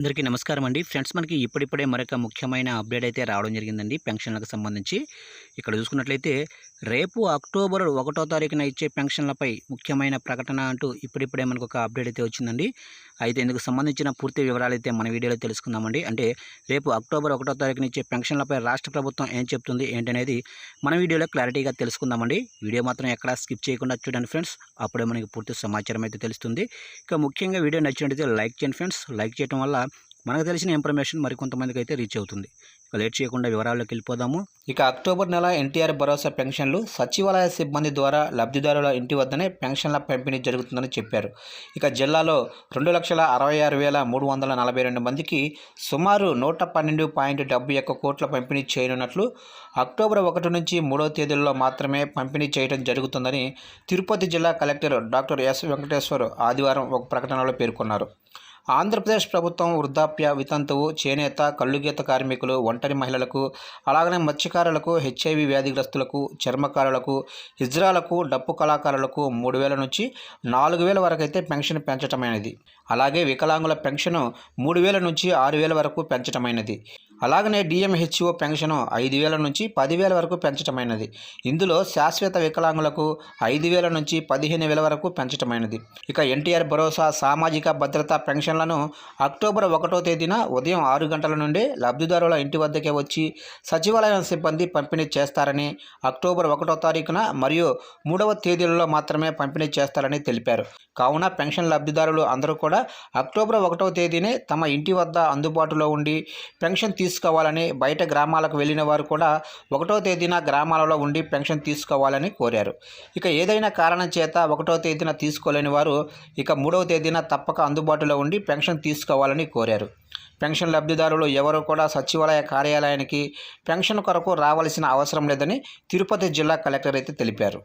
అందరికీ నమస్కారం అండి. ఫ్రెండ్స్ మనకి ఇప్పుడిప్పుడే మరొక ముఖ్యమైన అప్డేట్ అయితే రావడం జరిగిందండి. పెన్షన్లకు సంబంధించి. ఇక్కడ చూసుకున్నట్లయితే రేపు అక్టోబర్ ఒకటో తారీఖున ఇచ్చే పెన్షన్లపై ముఖ్యమైన ప్రకటన అంటూ ఇప్పుడిప్పుడే మనకు ఒక అప్డేట్ అయితే వచ్చిందండి. అయితే ఇందుకు సంబంధించిన పూర్తి వివరాలు అయితే మన వీడియోలో తెలుసుకుందామండి. అంటే రేపు అక్టోబర్ ఒకటో తారీఖున ఇచ్చే పెన్షన్లపై రాష్ట్ర ప్రభుత్వం ఏం చెప్తుంది ఏంటనేది మన వీడియోలో క్లారిటీగా తెలుసుకుందామండి. వీడియో మాత్రం ఎక్కడా స్కిప్ చేయకుండా చూడండి ఫ్రెండ్స్. అప్పుడే మనకి పూర్తి సమాచారం అయితే తెలుస్తుంది. ఇక ముఖ్యంగా వీడియో నచ్చినట్లయితే లైక్ చేయండి ఫ్రెండ్స్. లైక్ చేయడం వల్ల మనకు తెలిసిన ఇన్ఫర్మేషన్ మరికొంతమందికి అయితే రీచ్ అవుతుంది. ఇక లేట్ చేయకుండా వివరాల్లోకి వెళ్ళిపోదాము. ఇక అక్టోబర్ నెల ఎన్టీఆర్ భరోసా పెన్షన్లు సచివాలయ సిబ్బంది ద్వారా లబ్ధిదారుల ఇంటి వద్దనే పెన్షన్ల పంపిణీ జరుగుతుందని చెప్పారు. ఇక జిల్లాలో రెండు లక్షల అరవై ఆరు వేల మూడు వందల నలభై రెండు మందికి సుమారు నూట పన్నెండు పాయింట్ డెబ్బై ఒక్క కోట్ల పంపిణీ చేయనున్నట్లు అక్టోబర్ ఒకటి నుంచి మూడవ తేదీల్లో మాత్రమే పంపిణీ చేయడం జరుగుతుందని తిరుపతి జిల్లా కలెక్టర్ డాక్టర్ ఎస్ వెంకటేశ్వర్ ఆదివారం ఒక ప్రకటనలో పేర్కొన్నారు. ఆంధ్రప్రదేశ్ ప్రభుత్వం వృద్ధాప్య వితంతువు చేనేత కళ్ళుగీత కార్మికులు ఒంటరి మహిళలకు అలాగనే మత్స్యకారులకు హెచ్ఐవి వ్యాధిగ్రస్తులకు చర్మకారులకు హిజ్రాలకు డప్పు కళాకారులకు మూడు వేల నుంచి నాలుగు వేల వరకు అయితే పెన్షన్ పెంచటమైనది. అలాగే వికలాంగుల పెన్షన్ మూడు వేల నుంచి ఆరు వేల వరకు పెంచటమైనది. అలాగనే డిఎంహెచ్ఓ పెన్షన్ ఐదు వేల నుంచి పదివేల వరకు పెంచటమైనది. ఇందులో శాశ్వత వికలాంగులకు ఐదు వేల నుంచి పదిహేను వేల వరకు పెంచటమైనది. ఇక ఎన్టీఆర్ భరోసా సామాజిక భద్రత పెన్షన్లను అక్టోబర్ ఒకటో తేదీన ఉదయం ఆరు గంటల నుండి లబ్ధిదారుల ఇంటి వద్దకే వచ్చి సచివాలయం సిబ్బంది పంపిణీ చేస్తారని అక్టోబర్ ఒకటో తారీఖున మరియు మూడవ తేదీలలో మాత్రమే పంపిణీ చేస్తారని తెలిపారు. కావున పెన్షన్ లబ్ధిదారులు అందరూ కూడా అక్టోబర్ ఒకటవ తేదీనే తమ ఇంటి వద్ద అందుబాటులో ఉండి పెన్షన్ తీసుకోవాలని బయట గ్రామాలకు వెళ్ళిన వారు కూడా ఒకటో తేదీన గ్రామాలలో ఉండి పెన్షన్ తీసుకోవాలని కోరారు. ఇక ఏదైనా కారణం చేత ఒకటో తేదీన తీసుకోలేని వారు ఇక మూడవ తేదీన తప్పక అందుబాటులో ఉండి పెన్షన్ తీసుకోవాలని కోరారు. పెన్షన్ లబ్ధిదారులు ఎవరు కూడా సచివాలయ కార్యాలయానికి పెన్షన్ కొరకు రావాల్సిన అవసరం లేదని తిరుపతి జిల్లా కలెక్టర్ అయితే తెలిపారు.